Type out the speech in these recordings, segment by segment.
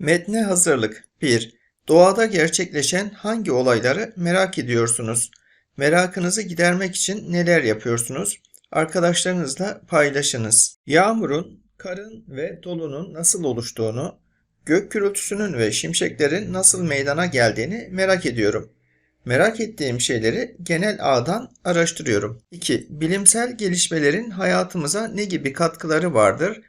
Metne hazırlık 1. Doğada gerçekleşen hangi olayları merak ediyorsunuz? Merakınızı gidermek için neler yapıyorsunuz? Arkadaşlarınızla paylaşınız. Yağmurun, karın ve dolunun nasıl oluştuğunu, gök gürültüsünün ve şimşeklerin nasıl meydana geldiğini merak ediyorum. Merak ettiğim şeyleri genel ağdan araştırıyorum. 2. Bilimsel gelişmelerin hayatımıza ne gibi katkıları vardır?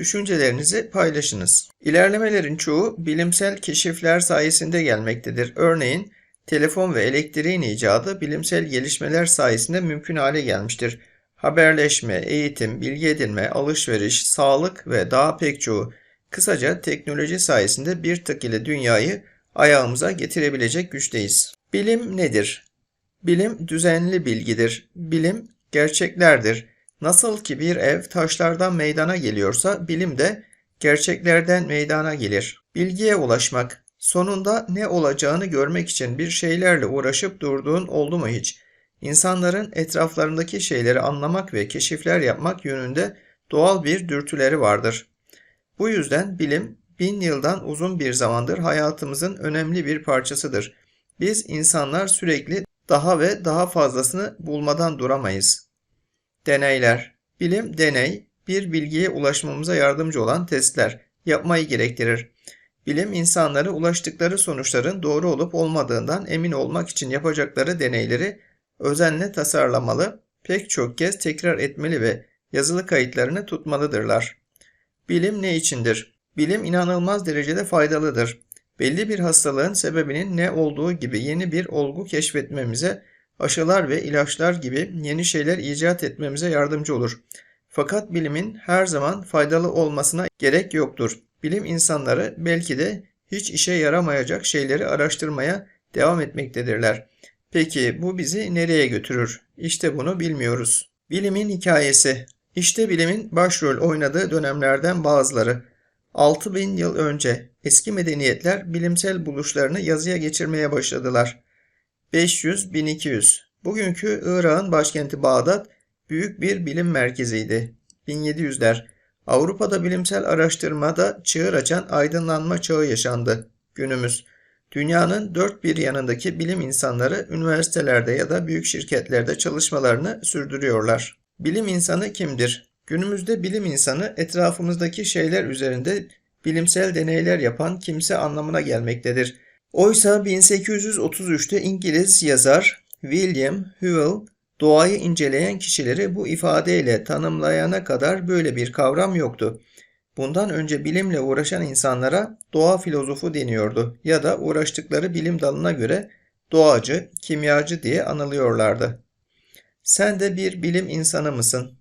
Düşüncelerinizi paylaşınız. İlerlemelerin çoğu bilimsel keşifler sayesinde gelmektedir. Örneğin telefon ve elektriğin icadı bilimsel gelişmeler sayesinde mümkün hale gelmiştir. Haberleşme, eğitim, bilgi edinme, alışveriş, sağlık ve daha pek çoğu. Kısaca teknoloji sayesinde bir tık ile dünyayı ayağımıza getirebilecek güçteyiz. Bilim nedir? Bilim düzenli bilgidir. Bilim gerçeklerdir. Nasıl ki bir ev taşlardan meydana geliyorsa bilim de gerçeklerden meydana gelir. Bilgiye ulaşmak. Sonunda ne olacağını görmek için bir şeylerle uğraşıp durduğun oldu mu hiç? İnsanların etraflarındaki şeyleri anlamak ve keşifler yapmak yönünde doğal bir dürtüleri vardır. Bu yüzden bilim bin yıldan uzun bir zamandır hayatımızın önemli bir parçasıdır. Biz insanlar sürekli daha ve daha fazlasını bulmadan duramayız. Deneyler. Bilim deney, bir bilgiye ulaşmamıza yardımcı olan testler yapmayı gerektirir. Bilim insanları ulaştıkları sonuçların doğru olup olmadığından emin olmak için yapacakları deneyleri özenle tasarlamalı, pek çok kez tekrar etmeli ve yazılı kayıtlarını tutmalıdırlar. Bilim ne içindir? Bilim inanılmaz derecede faydalıdır. Belli bir hastalığın sebebinin ne olduğu gibi yeni bir olgu keşfetmemize, aşılar ve ilaçlar gibi yeni şeyler icat etmemize yardımcı olur. Fakat bilimin her zaman faydalı olmasına gerek yoktur. Bilim insanları belki de hiç işe yaramayacak şeyleri araştırmaya devam etmektedirler. Peki bu bizi nereye götürür? İşte bunu bilmiyoruz. Bilimin hikayesi. İşte bilimin başrol oynadığı dönemlerden bazıları. 6000 yıl önce eski medeniyetler bilimsel buluşlarını yazıya geçirmeye başladılar. 500-1200 Bugünkü Irak'ın başkenti Bağdat büyük bir bilim merkeziydi. 1700'ler Avrupa'da bilimsel araştırmada çığır açan aydınlanma çağı yaşandı. Günümüz Dünyanın dört bir yanındaki bilim insanları üniversitelerde ya da büyük şirketlerde çalışmalarını sürdürüyorlar. Bilim insanı kimdir? Günümüzde bilim insanı etrafımızdaki şeyler üzerinde bilimsel deneyler yapan kimse anlamına gelmektedir. Oysa 1833'te İngiliz yazar William Whewell doğayı inceleyen kişileri bu ifadeyle tanımlayana kadar böyle bir kavram yoktu. Bundan önce bilimle uğraşan insanlara doğa filozofu deniyordu ya da uğraştıkları bilim dalına göre doğacı, kimyacı diye anılıyorlardı. Sen de bir bilim insanı mısın?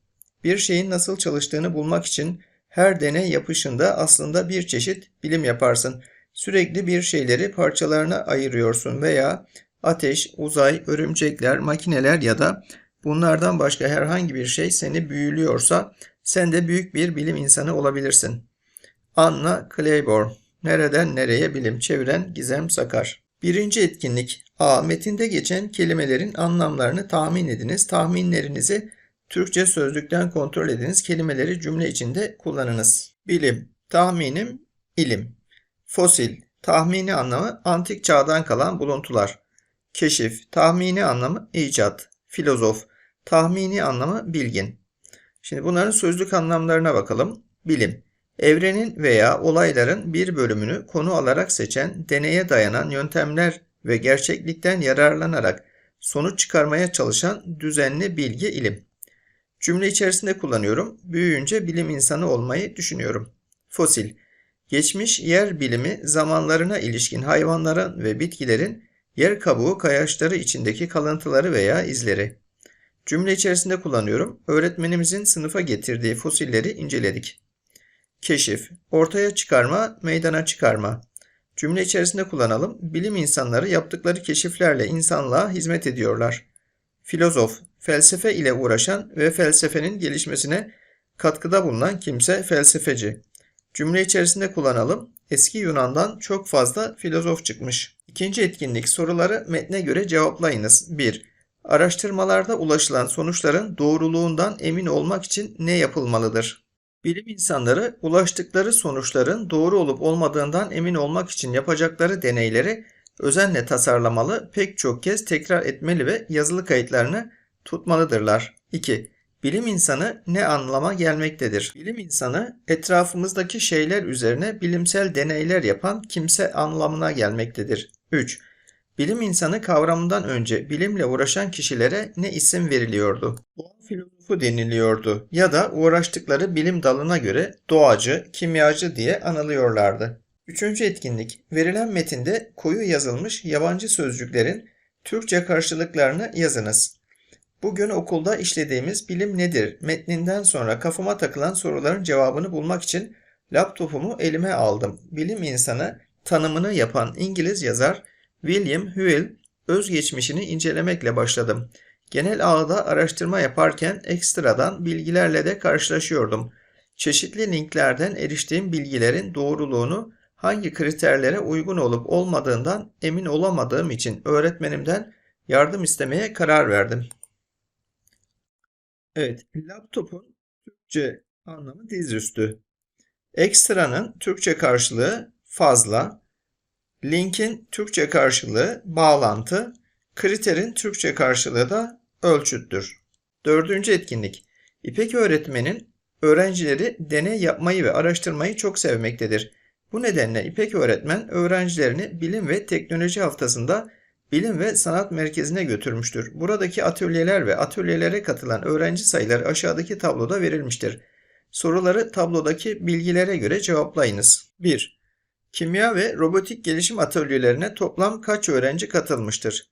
Bir şeyin nasıl çalıştığını bulmak için her deney yapışında aslında bir çeşit bilim yaparsın. Sürekli bir şeyleri parçalarına ayırıyorsun veya ateş, uzay, örümcekler, makineler ya da bunlardan başka herhangi bir şey seni büyülüyorsa sen de büyük bir bilim insanı olabilirsin. Anna Claiborne Nereden nereye bilim çeviren Gizem Sakar Birinci etkinlik A. Metinde geçen kelimelerin anlamlarını tahmin ediniz. Tahminlerinizi Türkçe sözlükten kontrol ediniz. Kelimeleri cümle içinde kullanınız. Bilim, tahminim, ilim. Fosil, tahmini anlamı antik çağdan kalan buluntular. Keşif, tahmini anlamı icat. Filozof, tahmini anlamı bilgin. Şimdi bunların sözlük anlamlarına bakalım. Bilim, evrenin veya olayların bir bölümünü konu alarak seçen, deneye dayanan yöntemler ve gerçeklikten yararlanarak sonuç çıkarmaya çalışan düzenli bilgi ilim. Cümle içerisinde kullanıyorum. Büyüyünce bilim insanı olmayı düşünüyorum. Fosil, geçmiş yer bilimi zamanlarına ilişkin hayvanların ve bitkilerin yer kabuğu kayaçları içindeki kalıntıları veya izleri. Cümle içerisinde kullanıyorum. Öğretmenimizin sınıfa getirdiği fosilleri inceledik. Keşif, ortaya çıkarma, meydana çıkarma. Cümle içerisinde kullanalım. Bilim insanları yaptıkları keşiflerle insanlığa hizmet ediyorlar. Filozof, felsefe ile uğraşan ve felsefenin gelişmesine katkıda bulunan kimse felsefeci. Cümle içerisinde kullanalım. Eski Yunan'dan çok fazla filozof çıkmış. İkinci etkinlik soruları metne göre cevaplayınız. 1. Araştırmalarda ulaşılan sonuçların doğruluğundan emin olmak için ne yapılmalıdır? Bilim insanları ulaştıkları sonuçların doğru olup olmadığından emin olmak için yapacakları deneyleri özenle tasarlamalı, pek çok kez tekrar etmeli ve yazılı kayıtlarını tutmalıdırlar. 2. Bilim insanı ne anlama gelmektedir? Bilim insanı etrafımızdaki şeyler üzerine bilimsel deneyler yapan kimse anlamına gelmektedir. 3. Bilim insanı kavramından önce bilimle uğraşan kişilere ne isim veriliyordu? Doğa filozofu deniliyordu ya da uğraştıkları bilim dalına göre doğacı, kimyacı diye anılıyorlardı. Üçüncü etkinlik, verilen metinde koyu yazılmış yabancı sözcüklerin Türkçe karşılıklarını yazınız. Bugün okulda işlediğimiz bilim nedir metninden sonra kafama takılan soruların cevabını bulmak için laptopumu elime aldım. Bilim insanı tanımını yapan İngiliz yazar William Whewell özgeçmişini incelemekle başladım. Genel ağda araştırma yaparken ekstradan bilgilerle de karşılaşıyordum. Çeşitli linklerden eriştiğim bilgilerin doğruluğunu hangi kriterlere uygun olup olmadığından emin olamadığım için öğretmenimden yardım istemeye karar verdim. Evet, laptopun Türkçe anlamı dizüstü. Ekstranın Türkçe karşılığı fazla, linkin Türkçe karşılığı bağlantı, kriterin Türkçe karşılığı da ölçüttür. Dördüncü etkinlik. İpek öğretmenin öğrencileri deney yapmayı ve araştırmayı çok sevmektedir. Bu nedenle İpek öğretmen öğrencilerini bilim ve teknoloji haftasında Bilim ve Sanat Merkezi'ne götürmüştür. Buradaki atölyeler ve atölyelere katılan öğrenci sayıları aşağıdaki tabloda verilmiştir. Soruları tablodaki bilgilere göre cevaplayınız. 1. Kimya ve robotik gelişim atölyelerine toplam kaç öğrenci katılmıştır?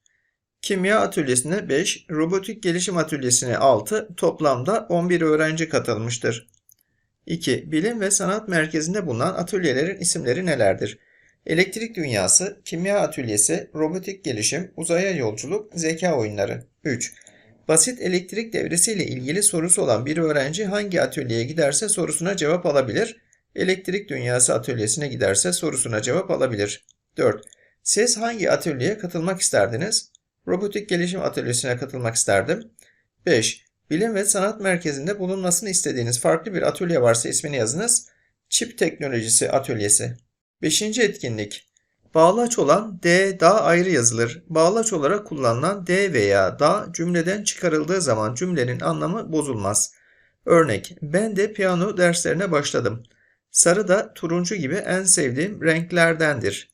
Kimya atölyesine 5, robotik gelişim atölyesine 6, toplamda 11 öğrenci katılmıştır. 2. Bilim ve Sanat Merkezi'nde bulunan atölyelerin isimleri nelerdir? Elektrik dünyası, kimya atölyesi, robotik gelişim, uzaya yolculuk, zeka oyunları. 3. Basit elektrik devresiyle ilgili sorusu olan bir öğrenci hangi atölyeye giderse sorusuna cevap alabilir. Elektrik dünyası atölyesine giderse sorusuna cevap alabilir. 4. Siz hangi atölyeye katılmak isterdiniz? Robotik gelişim atölyesine katılmak isterdim. 5. Bilim ve sanat merkezinde bulunmasını istediğiniz farklı bir atölye varsa ismini yazınız. Çip teknolojisi atölyesi. Beşinci etkinlik. Bağlaç olan D, da ayrı yazılır. Bağlaç olarak kullanılan D veya da cümleden çıkarıldığı zaman cümlenin anlamı bozulmaz. Örnek, ben de piyano derslerine başladım. Sarı da turuncu gibi en sevdiğim renklerdendir.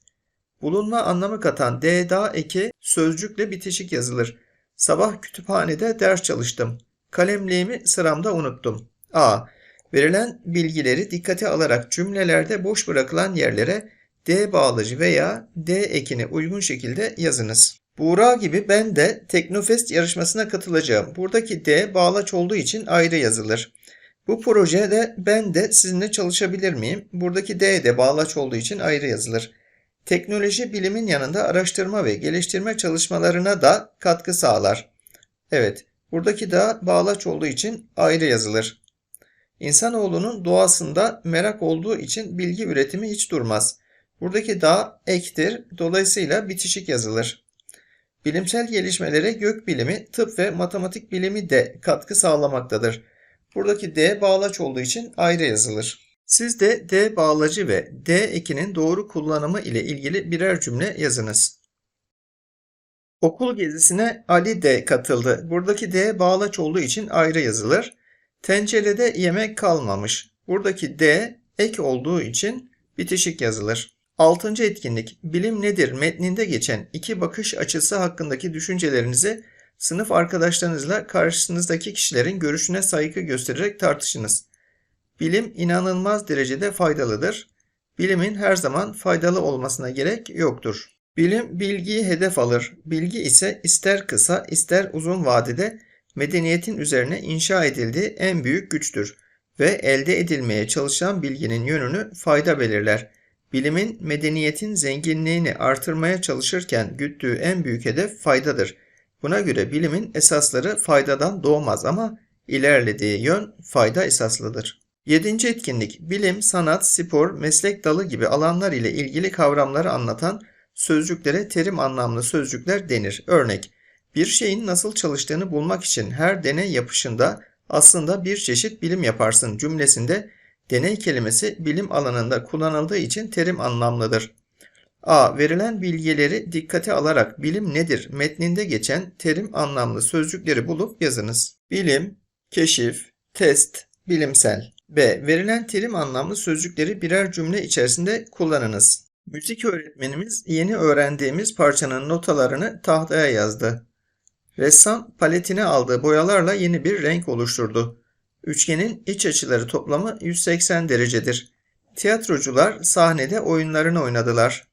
Bulunma anlamı katan D, da eki sözcükle bitişik yazılır. Sabah kütüphanede ders çalıştım. Kalemliğimi sıramda unuttum. A. Verilen bilgileri dikkate alarak cümlelerde boş bırakılan yerlere D bağlacı veya D ekini uygun şekilde yazınız. Buğra gibi ben de Teknofest yarışmasına katılacağım. Buradaki D bağlaç olduğu için ayrı yazılır. Bu projede ben de sizinle çalışabilir miyim? Buradaki D de bağlaç olduğu için ayrı yazılır. Teknoloji bilimin yanında araştırma ve geliştirme çalışmalarına da katkı sağlar. Evet, buradaki da bağlaç olduğu için ayrı yazılır. İnsanoğlunun doğasında merak olduğu için bilgi üretimi hiç durmaz. Buradaki da ektir, dolayısıyla bitişik yazılır. Bilimsel gelişmelere gök bilimi, tıp ve matematik bilimi de katkı sağlamaktadır. Buradaki D bağlaç olduğu için ayrı yazılır. Siz de D bağlacı ve D ekinin doğru kullanımı ile ilgili birer cümle yazınız. Okul gezisine Ali de katıldı. Buradaki D bağlaç olduğu için ayrı yazılır. Tencerede yemek kalmamış. Buradaki D ek olduğu için bitişik yazılır. Altıncı etkinlik bilim nedir metninde geçen iki bakış açısı hakkındaki düşüncelerinizi sınıf arkadaşlarınızla karşınızdaki kişilerin görüşüne saygı göstererek tartışınız. Bilim inanılmaz derecede faydalıdır. Bilimin her zaman faydalı olmasına gerek yoktur. Bilim bilgiyi hedef alır. Bilgi ise ister kısa ister uzun vadede medeniyetin üzerine inşa edildiği en büyük güçtür ve elde edilmeye çalışan bilginin yönünü fayda belirler. Bilimin medeniyetin zenginliğini artırmaya çalışırken güttüğü en büyük hedef faydadır. Buna göre bilimin esasları faydadan doğmaz ama ilerlediği yön fayda esaslıdır. Yedinci etkinlik, bilim, sanat, spor, meslek dalı gibi alanlar ile ilgili kavramları anlatan sözcüklere terim anlamlı sözcükler denir. Örnek, bir şeyin nasıl çalıştığını bulmak için her deney yapışında aslında bir çeşit bilim yaparsın cümlesinde Deney kelimesi bilim alanında kullanıldığı için terim anlamlıdır. A. Verilen bilgileri dikkate alarak bilim nedir metninde geçen terim anlamlı sözcükleri bulup yazınız. Bilim, keşif, test, bilimsel. B. Verilen terim anlamlı sözcükleri birer cümle içerisinde kullanınız. Müzik öğretmenimiz yeni öğrendiğimiz parçanın notalarını tahtaya yazdı. Ressam paletine aldığı boyalarla yeni bir renk oluşturdu. Üçgenin iç açıları toplamı 180 derecedir. Tiyatrocular sahnede oyunlarını oynadılar.